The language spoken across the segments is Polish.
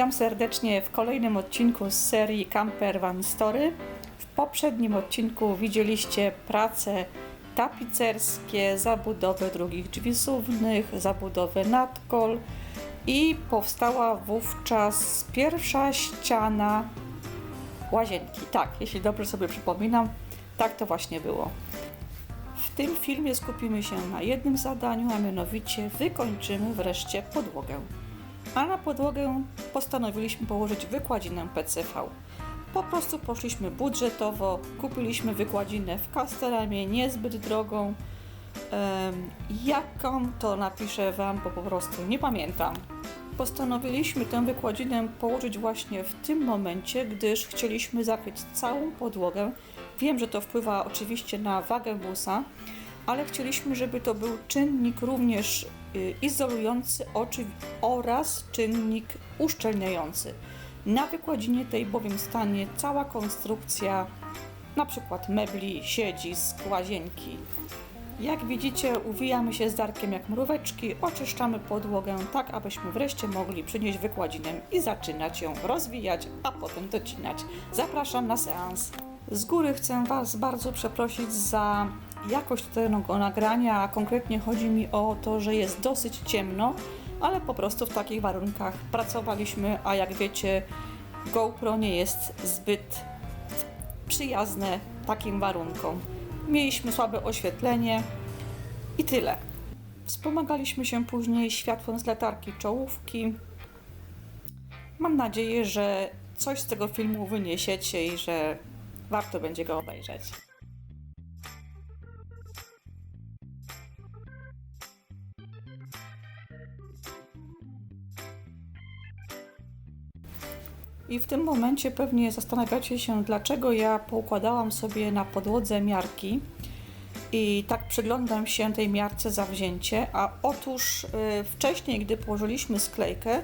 Witam serdecznie w kolejnym odcinku z serii Camper Van Story. W poprzednim odcinku widzieliście prace tapicerskie, zabudowę drugich drzwi suwnych, zabudowę nadkol i powstała wówczas pierwsza ściana łazienki. Tak, jeśli dobrze sobie przypominam, tak to właśnie było. W tym filmie skupimy się na jednym zadaniu, a mianowicie wykończymy wreszcie podłogę. A na podłogę postanowiliśmy położyć wykładzinę PCV. Po prostu poszliśmy budżetowo, kupiliśmy wykładzinę w Castellamie, niezbyt drogą. Jaką to napiszę Wam, bo po prostu nie pamiętam. Postanowiliśmy tę wykładzinę położyć właśnie w tym momencie, gdyż chcieliśmy zakryć całą podłogę. Wiem, że to wpływa oczywiście na wagę busa, ale chcieliśmy, żeby to był czynnik również izolujący oczy oraz czynnik uszczelniający. Na wykładzinie tej bowiem stanie cała konstrukcja, na przykład mebli, siedzisk, łazienki. Jak widzicie, uwijamy się z Darkiem jak mróweczki, oczyszczamy podłogę tak, abyśmy wreszcie mogli przynieść wykładzinę i zaczynać ją rozwijać, a potem docinać. Zapraszam na seans. Z góry chcę Was bardzo przeprosić za jakość tego nagrania, konkretnie chodzi mi o to, że jest dosyć ciemno, ale po prostu w takich warunkach pracowaliśmy, a jak wiecie, GoPro nie jest zbyt przyjazne takim warunkom. Mieliśmy słabe oświetlenie i tyle. Wspomagaliśmy się później światłem z latarki czołówki. Mam nadzieję, że coś z tego filmu wyniesiecie i że warto będzie go obejrzeć. I w tym momencie pewnie zastanawiacie się, dlaczego ja poukładałam sobie na podłodze miarki i tak przyglądam się tej miarce zawzięcie, a otóż y, wcześniej, gdy położyliśmy sklejkę,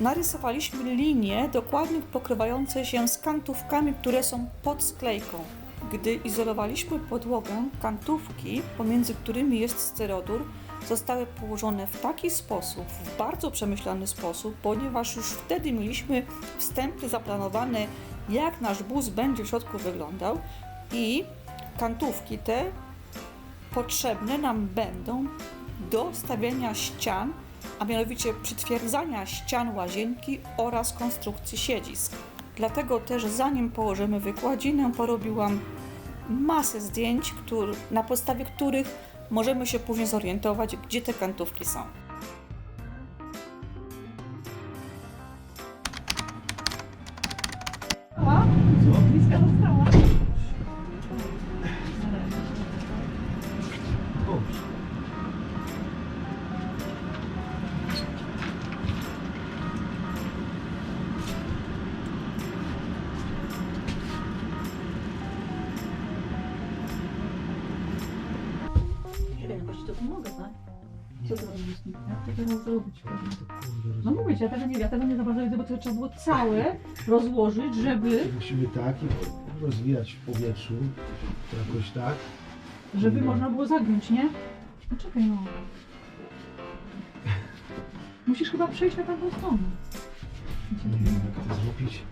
narysowaliśmy linie dokładnie pokrywające się z kantówkami, które są pod sklejką. Gdy izolowaliśmy podłogę, kantówki, pomiędzy którymi jest styrodur, zostały położone w taki sposób, w bardzo przemyślany sposób, ponieważ już wtedy mieliśmy wstępnie zaplanowane, jak nasz bus będzie w środku wyglądał i kantówki te potrzebne nam będą do stawiania ścian, a mianowicie przytwierdzania ścian łazienki oraz konstrukcji siedzisk. Dlatego też zanim położymy wykładzinę, porobiłam masę zdjęć, któr- na podstawie których możemy się później zorientować, gdzie te kantówki są. To teraz zrobić? No mówię ci, ja tego nie, ja tego nie za bardzo widzę, bo to trzeba było całe rozłożyć, żeby, Musimy tak i rozwijać w powietrzu, jakoś tak. żeby można było zagiąć, nie? No czekaj no. Musisz chyba przejść na tamtą stronę. Nie wiem jak to zrobić.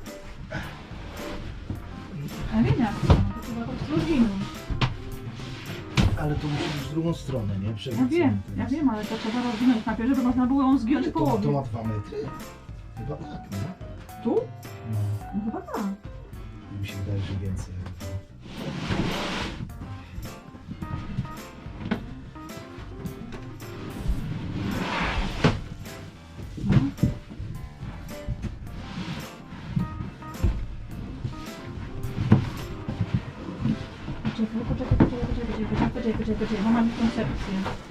Ja wiem jak to, to trzeba jakoś rozwinąć. Ale to musi być w drugą stronę, nie? Ja Przewrócony wiem, ten ja wiem, ale to trzeba rozwinąć najpierw, żeby można było ją zgiąć w to, ma- to połowie. ma dwa metry? Chyba tak, nie? Tu? No, No chyba tak. mi się wydaje, że więcej. Poczekaj, poczekaj, poczekaj, poczekaj, bo mam koncepcję.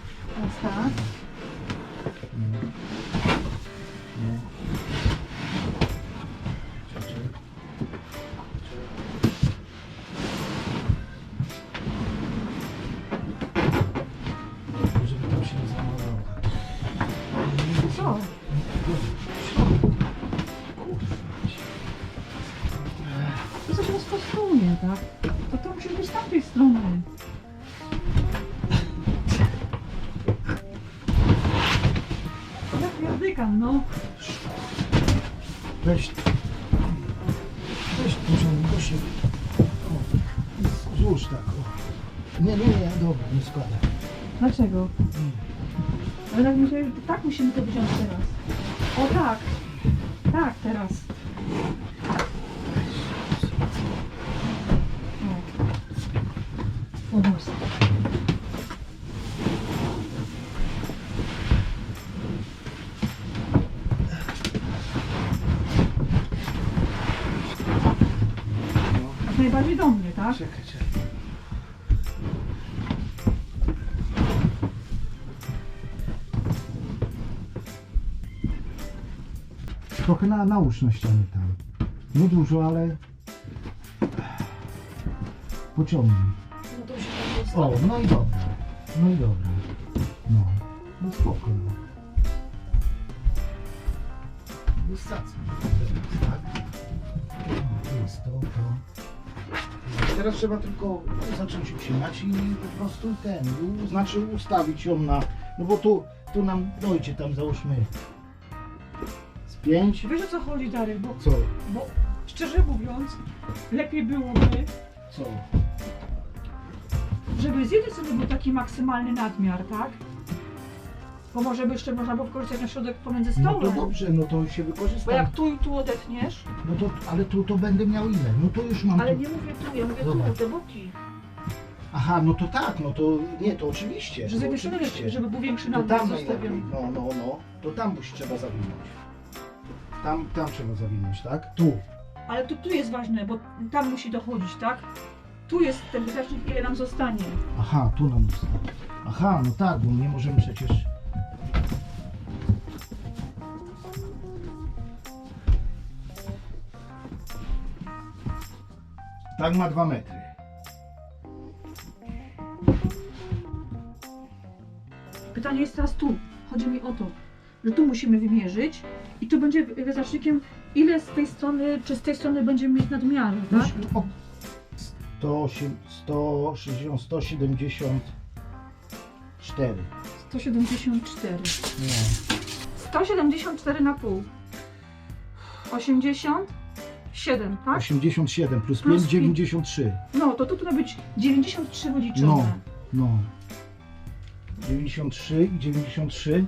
Pierdykam, no. Weź. Weź pociągnij do siebie. O, złóż tak. O. Nie, nie, nie, dobra, nie składaj. Dlaczego? Ale tak myślę, że tak musimy to wyciąć teraz. O tak. Tak, teraz. O. O Boże. Jak najbardziej do mnie, tak? Czekaj, czekaj. Trochę na, nałóż na ścianie tam. Nie dużo, ale pociągnij. No to tak O, no i dobra. No i dobra. No, no spoko. No. Wystarczy. Tak. No, to jest to, to. Teraz trzeba tylko zacząć ucinać i po prostu ten, u- znaczy ustawić ją na, no bo tu, tu nam dojdzie tam załóżmy z pięć, Wiesz o co chodzi, Darek, bo, co, bo szczerze mówiąc, lepiej byłoby, co, żeby z jednej strony był taki maksymalny nadmiar, tak? Bo może by jeszcze można było wykorzystać na środek pomiędzy no stołem. to dobrze, no to się Bo jak tu i tu odetniesz, No to, ale tu to będę miał ile? No to już mam ale tu. nie mówię tu, ja mówię tu, te boki. Aha, no to tak, no to nie, to oczywiście. Że z to jednej strony, oczywiście. żeby był większy To nadmiar tam najlepiej, zostawiony. no, no, no, to tam byś trzeba zawinąć. Tam, tam trzeba zawinąć, tak? Tu. Ale to tu jest ważne, bo tam musi dochodzić, tak? Tu jest ten wyznacznik, ile nam zostanie. Aha, tu nam jest. Aha, no tak, bo nie możemy przecież... Tak ma dwa metry. Pytanie jest teraz tu. Chodzi mi o to, że tu musimy wymierzyć i tu będzie wyznacznikiem, ile z tej strony, czy z tej strony będziemy mieć nadmiaru, tak? Już o 108, 160, 174. 174. Nie. 174 na pół. 87, tak? 87 plus 5, Plus pięć. 93. No, to tu powinno być 93 wyliczone. No. No. 93 i 93.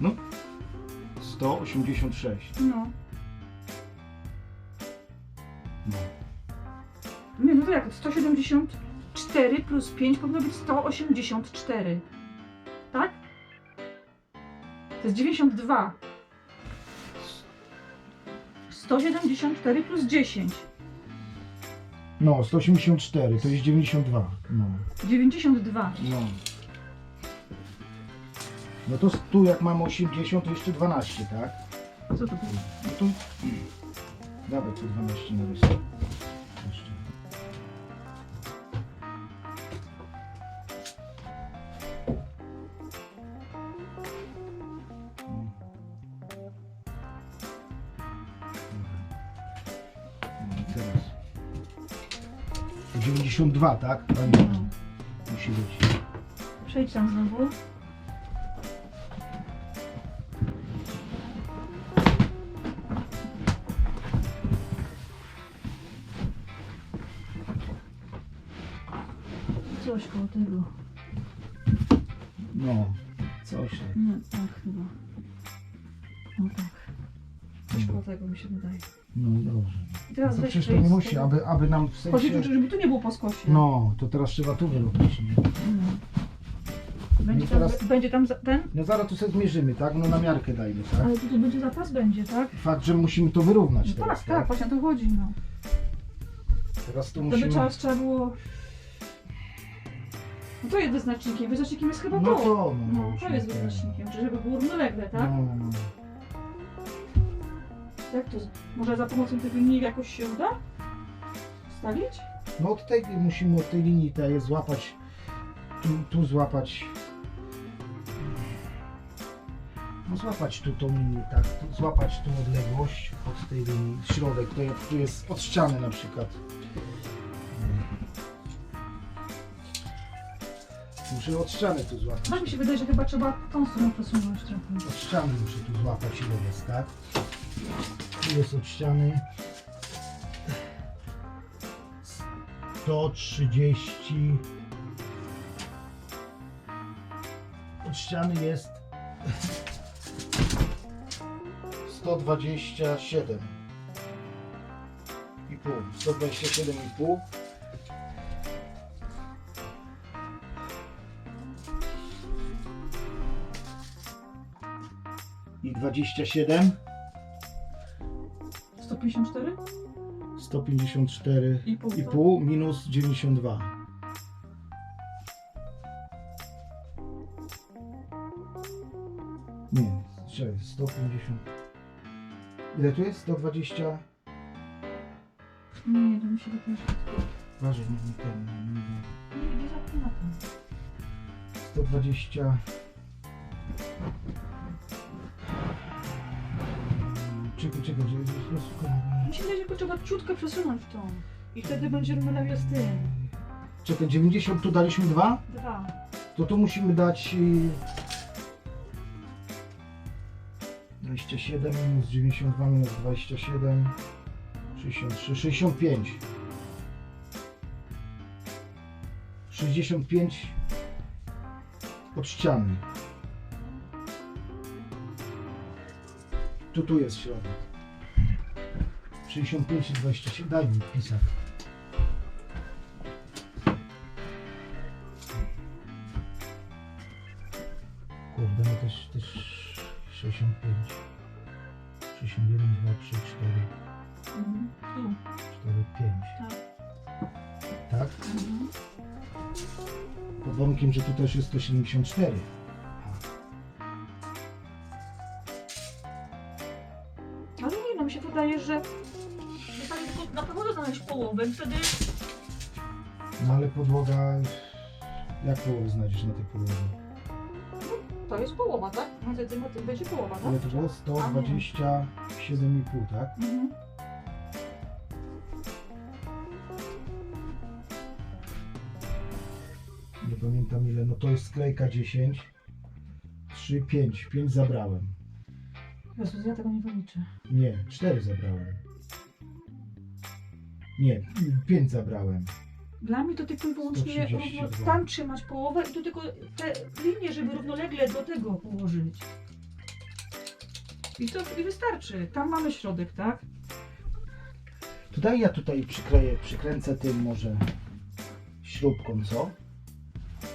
No. 186. No. No. Nie, no to jak? 174 plus 5 powinno być 184. Tak? To jest 92. 174 plus 10. No, 184 to jest 92. No. 92. No. No to tu jak mamy 80 to jeszcze 12, tak? Co to było? No to... Dawaj tu 12 narysuj. Jeszcze. Teraz. To 92, tak? Pamiętam. No. Musi być. Przejdź tam znowu. Coś koło tego. No, coś tak. No tak chyba. No tak. Coś koło tego mi się wydaje. No teraz No to weź przecież to nie musi, aby, aby nam w sensie... żeby tu nie było po skosie. No, to teraz trzeba tu wyrobić. Nie? No. Będzie, I tam, teraz- będzie tam za- ten? No zaraz tu sobie zmierzymy, tak? No na miarkę dajmy, tak? Ale tutaj będzie zapas, będzie, tak? Fakt, że musimy to wyrównać No teraz, tak, tak, właśnie o to chodzi, no. Teraz tu To by musimy... trzeba było... No to jest wyznacznikiem, wyznacznikiem jest chyba No to. to, no, No, już to jest nie ten. wyznacznikiem, czy żeby było równolegle, tak? No, no. Jak to? Może za pomocą tych linii jakoś się uda? Wstawić? no od tej musimy od tej linii tej złapać, tu, tu złapać... No złapać tu tą linię, tak? Tu, złapać tą odległość od tej linii, środek, to jak tu jest od ściany na przykład. Muszę od ściany tu złapać. Tak mi się wydaje, że chyba trzeba tą stronę przesunąć trochę. Od ściany muszę tu złapać ile jest, tak? Jest od ściany. 130 od ściany jest 127 i pół. 127 i pół. I 27 154? 154 I pół, i tak? pół minus 92. Nie, czekaj, 150. Ile tu jest? 120. Nie, nie, to mi się wydaje, że... Waży, nie, nie, ten, nie, nie, Nie, nie zapomnę tym. 120. Czekaj, czekaj, że Mi się wydaje, że tylko trzeba ciutkę przesunąć tą. I wtedy będzie równolegle z tym. Czekaj, 90 tu daliśmy dwa? Dwa. To tu musimy dać y, 27 minus 92 minus 27 63, 65 65 od ściany tu tu jest środek 65 i 27 daj mi pisać Kurde, no też, też 65 61, 2, 3, 4 Mhm. Tu. 4, 5 Tak. Tak? Mhm. Pod warunkiem, że tu też jest 174 tak tylko na pewno znaleźć połowę i wtedy... No ale podłoga jak połowę znajdziesz na tej podłodze? To jest połowa, tak? No wtedy na tym będzie połowa, tak? Ile to było? 127,5 tak? Mhm. Nie pamiętam ile, no to jest sklejka 10 3, 5, 5 zabrałem Jezus, ja tego nie wyliczę. Nie, 4 zabrałem Nie, 5 zabrałem Dla mnie to tylko i wyłącznie 132. równo, tam trzymać połowę i tu tylko te linie, żeby równolegle do tego położyć. I to i wystarczy. Tam mamy środek, tak? Tutaj ja tutaj przykleję, przykręcę tym może śrubką, co?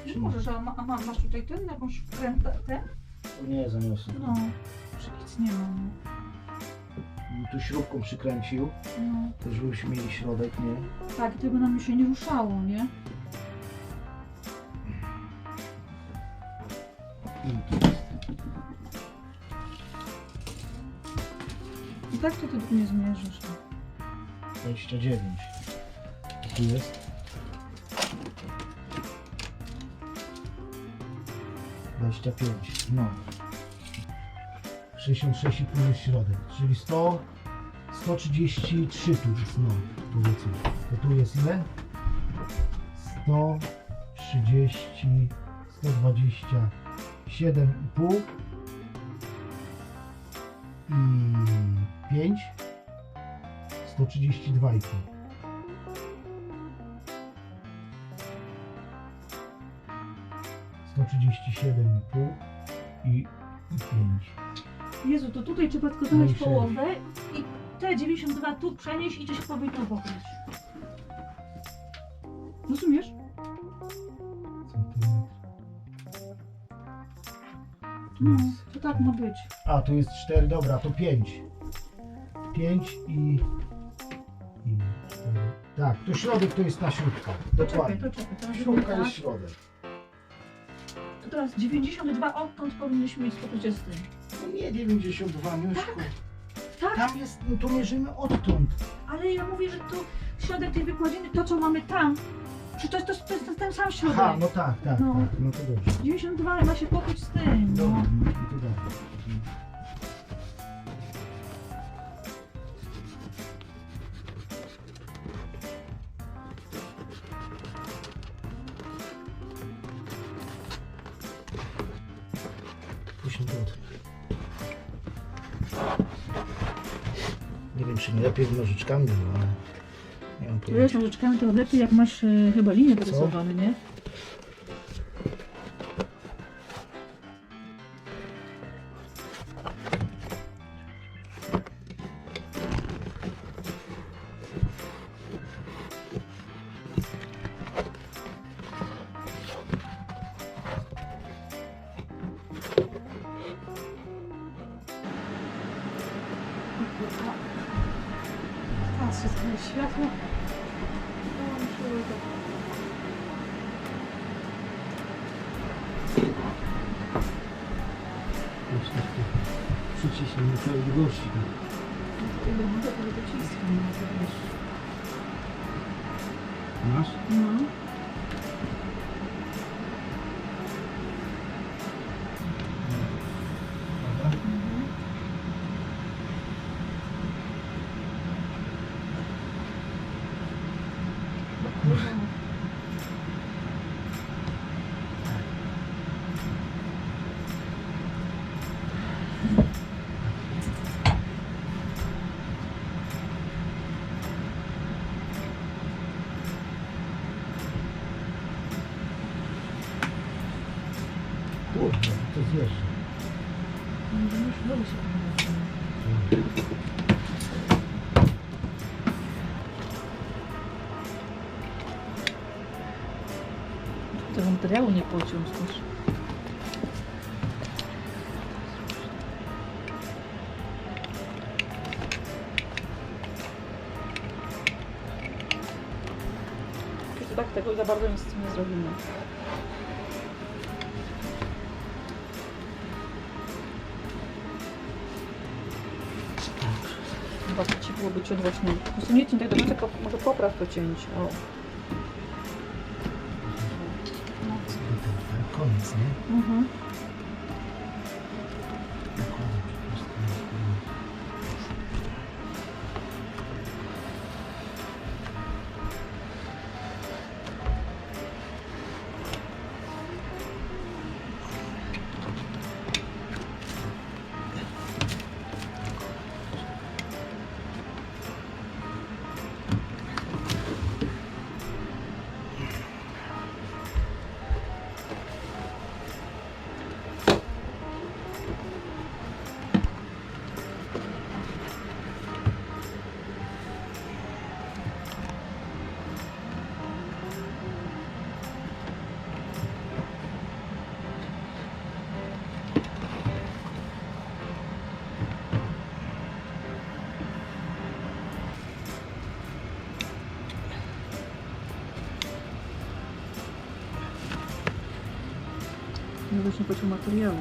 Nie możesz, a, ma, a ma, masz tutaj ten, jakąś krętę, ten? Nie, zaniosę. No, że nic nie ma. I Tu śrubką przykręcił, No. to żebyśmy mieli środek, nie? Tak, tego nam się nie ruszało, nie? I. I tak to ty tu nie zmierzysz. 29. Tu jest. 25. No. 66 i pół jest środek, czyli 100, 133 tu jest, no, powiedzmy. To tu jest ile? 130, 127,5 i 5, 132,5. Sto trzydzieści siedem i pół i, i pięć. Jezu, to tutaj trzeba tylko No i znaleźć sześć. połowę i te 92 tu przenieść i to się powinno pokryć. Rozumiesz? Centymetr. Tu No, jest- to tak ma być. A, tu jest cztery, dobra, to pięć. Pięć i... i cztery. Tak, to środek to jest ta śrubka. Poczekaj, Dokładnie. poczekaj. Teraz Śrubka tak. jest środek. To teraz 92 odtąd powinniśmy mieć pokrycie z tym. No nie 92, Miuszku. Tak, Tam jest, no to mierzymy odtąd. ale ja mówię, że tu środek tej wykładziny, to co mamy tam, czy to jest, to jest, to jest ten sam środek. Aha, no tak, tak, No. tak, no to dobrze. 92 ma się pokryć z tym. No. Czy nie lepiej nożyczkami, no, ale nie mam Wiesz, pojęcia. nożyczkami to lepiej jak masz e, chyba linię dorysowane, nie? Na całej długości. Masz? No. Kurde, to zjeżdża. Się. Tego materiału nie pociągasz. Czy tak tego za bardzo nic z tym nie zrobimy. Byłoby ciut właśnie. Po prostu nie cięć tak do końca, tylko może popraw to cięcie. O. Koniec, nie? Mhm. Nie właśnie pociął materiału.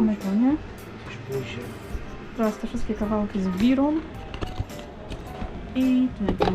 Mamy to, nie? Coś. Teraz te wszystkie kawałki z wirą i tego.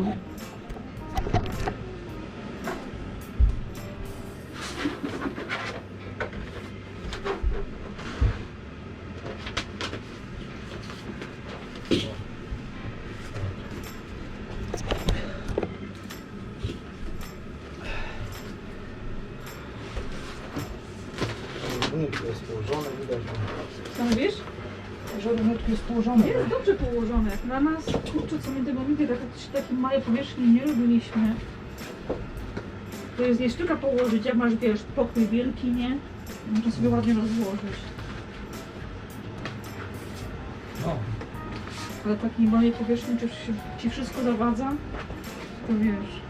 Nigdy tak, takie małe powierzchni nie robiliśmy. To jest nie sztuka położyć, jak masz, wiesz, pokój wielki, nie? Można sobie ładnie rozłożyć. No. Ale takiej małej powierzchni, czy ci wszystko zawadza, to wiesz.